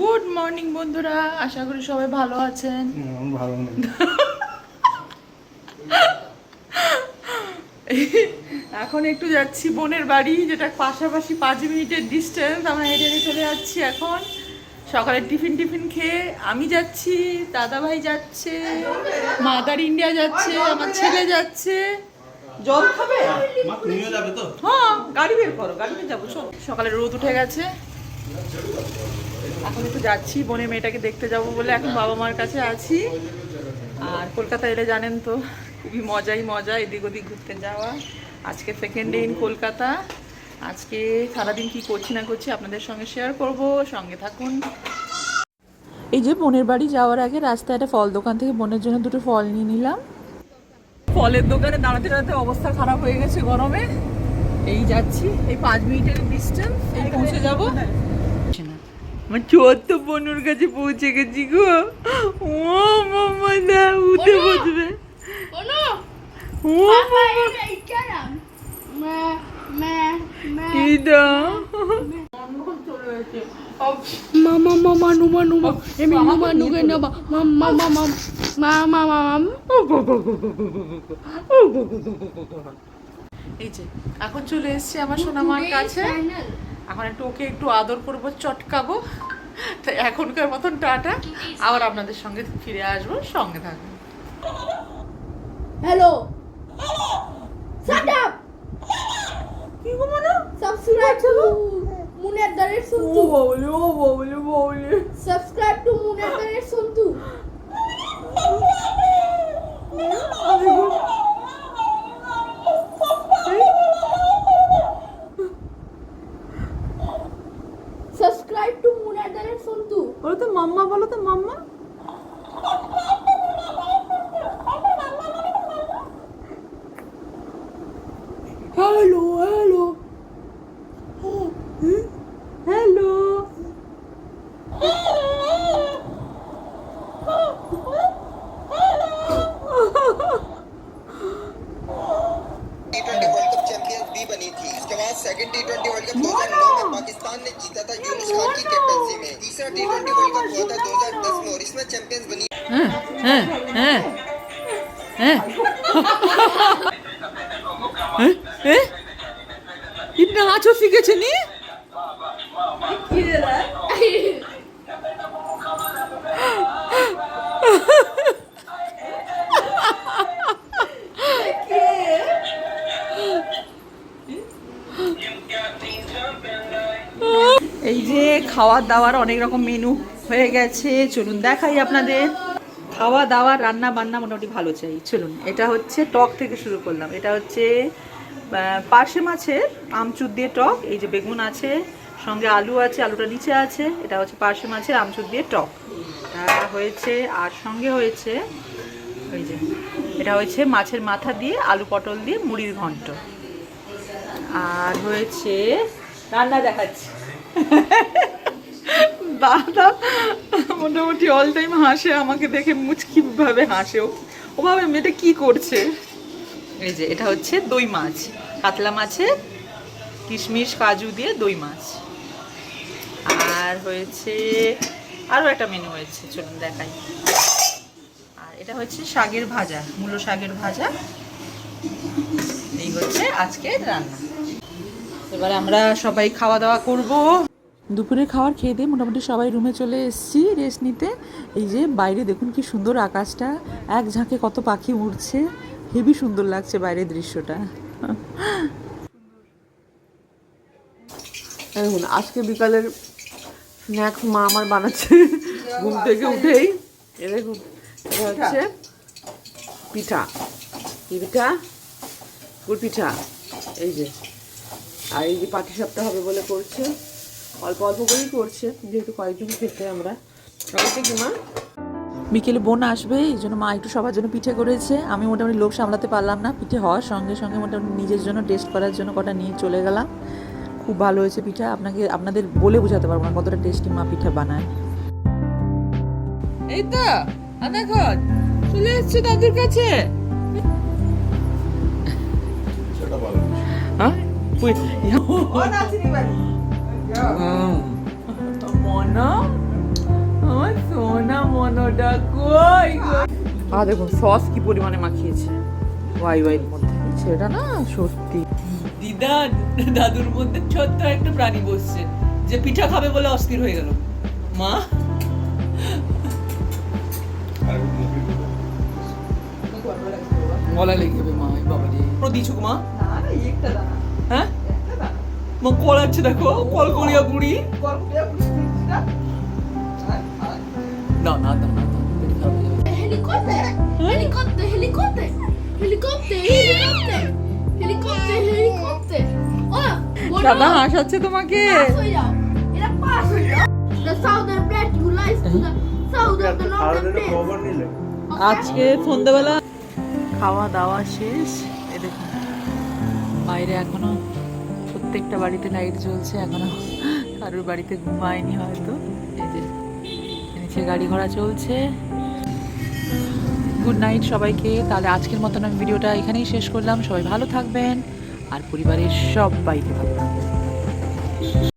Good morning বন্ধুরা। আশা করি সবাই ভালো আছেন। ভালো নেই এখন একটু যাচ্ছি বোনের বাড়ি যেটা পাশাপাশি পাঁচ মিনিটের ডিস্টেন্স আমরা হেঁটে হেঁটে চলে যাচ্ছি এখন। সকালে টিফিন টিফিন খেয়ে আমি যাচ্ছি দাদা ভাই যাচ্ছে মাদার ইন্ডিয়া যাচ্ছে আমার ছেলে যাচ্ছে। জল খাবে? যাবে তো? হ্যাঁ গাড়ি বের করো গাড়ি বের যাব সকালে রোদ উঠে গেছে। এখন একটু যাচ্ছি বোনের মেয়েটাকে দেখতে যাব বলে এখন বাবা মার কাছে আছি। আর কলকাতা এলে জানেন তো, খুবই মজাই মজা, এদিক ওদিক ঘুরতে যাওয়া। আজকে সেকেন্ড ডে ইন কলকাতা। আজকে সারাদিন কি করছি না করছি আপনাদের সঙ্গে শেয়ার করব, সঙ্গে থাকুন। এই যে বোনের বাড়ি যাওয়ার আগে রাস্তায় একটা ফল দোকান থেকে বোনের জন্য দুটো ফল নিয়ে নিলাম। ফলের দোকানে দাঁড়াতে দাঁড়াতে অবস্থা খারাপ হয়ে গেছে গরমে। এই যাচ্ছি, এই পাঁচ মিনিটের ডিস্টেন্স এই পৌঁছে যাব। আমার ছোট্ট বনুর কাছে পৌঁছে গেছি গো ও মামা দা উঠে বসবে ও. Emi numa, nuga, numa. Mama, mama, mama, mama. এই যে এখন চলে এসেছি আমার সোনামার কাছে এখন একটু ওকে একটু আদর করব চটকাবো। তাই এখনকার মতন টাটা। আবার আপনাদের সঙ্গে ফিরে আসব সঙ্গে থাকব হ্যালো সাবস্ক্রাইব. কি গো মনে? Munet Darer ও বলে ও বলে বাবলে Subscribe বলো তো মাম্মা বলো তো মাম্মা। হ্যালো হ্যালো হ্যাঁ হ্যাঁ হ্যাঁ হ্যাঁ হ্যাঁ হ্যাঁ কি নাচও শিখেছে নি এই যে খাওয়ার দাওয়ার অনেক রকম মেনু হয়ে গেছে। চলুন দেখাই আপনাদের। খাওয়া দাওয়া, রান্না বান্না মোটামুটি ভালো চাই। চলুন, এটা হচ্ছে টক থেকে শুরু করলাম। এটা হচ্ছে পার্শে মাছের আমচুর দিয়ে টক। এই যে বেগুন আছে, সঙ্গে আলু আছে, আলুটা নিচে আছে। এটা হচ্ছে পার্শে মাছের আমচুর দিয়ে টক। হয়েছে, আর সঙ্গে হয়েছে ওই যে, এটা হয়েছে মাছের মাথা দিয়ে আলু পটল দিয়ে মুড়ির ঘন্ট। আর হয়েছে, রান্না দেখাচ্ছি। দাদা মোটামুটি অল টাইম হাসে, আমাকে দেখে মুচকি ভাবে হাসে ও। ওভাবে মেয়েটা কি করছে? এই যে, এটা হচ্ছে দই মাছ। কাতলা মাছের কিশমিশ, কাজু দিয়ে দই মাছ। আর হয়েছে আরও একটা মেনু হয়েছে, চলুন দেখাই। আর এটা হচ্ছে শাকের ভাজা, মূলো শাকের ভাজা। এই হচ্ছে আজকে রান্না। এবার আমরা সবাই খাওয়া দাওয়া করব। দুপুরে খাওয়ার খেয়ে দিয়ে মোটামুটি সবাই রুমে চলে এসেছি রেস্ট নিতে। এই যে বাইরে দেখুন কি সুন্দর আকাশটা, এক ঝাঁকে কত পাখি উড়ছে, হেবি সুন্দর লাগছে বাইরের দৃশ্যটা। দেখুন, আজকে বিকালের স্ন্যাক্স মা আমার বানাচ্ছে। ঘুম থেকে উঠেই। এ দেখুন হচ্ছে পিঠা। কি পিঠা গুড় পিঠা। এই যে, আর এই যে পাটি সাপটা হবে বলে করছে। অল্প অল্প করেই করছে যেহেতু কয়েকজন খেতে আমরা। সবাইকে কি মা? বিকেলে বোন আসবে এই জন্য মা একটু সবার জন্য পিঠে করেছে। আমি মোটামুটি লোভ সামলাতে পারলাম না পিঠে হওয়ার সঙ্গে সঙ্গে মোটামুটি নিজের জন্য টেস্ট করার জন্য কটা নিয়ে চলে গেলাম। খুব ভালো হয়েছে পিঠা আপনাকে আপনাদের বলে বোঝাতে পারব না কতটা টেস্টি মা পিঠা বানায়। এই তো দেখো চলে এসছে দাদুর কাছে। হ্যাঁ? আর দেখুন সস কি পরিমাণে মাখিয়েছে। ওয়াই ওয়াইয়ের মধ্যে? সেটা না সত্যি। দিদা দাদুর মধ্যে ছোট্ট একটা প্রাণী বসছে যে পিঠা খাবে বলে অস্থির হয়ে গেল। মা? আর গলা লেগে যাবে মা বাবা রে পুরো দিছুক মা? হ্যাঁ? মা কল আছে দেখো। কল করিয়া বুড়ি। না না না আজকে সন্ধ্যেবেলা খাওয়া দাওয়া শেষ। বাইরে এখনও প্রত্যেকটা বাড়িতে লাইট জ্বলছে এখনও। কারোর বাড়িতে ঘুমায়নি হয়তো। এই যে, নিচে গাড়ি ঘোড়া চলছে। গুড নাইট সবাইকে। তাহলে আজকের মতন আমি ভিডিওটা এখানেই শেষ করলাম। সবাই ভালো থাকবেন। আর পরিবারের সব বাইকে ভালো থাকবেন।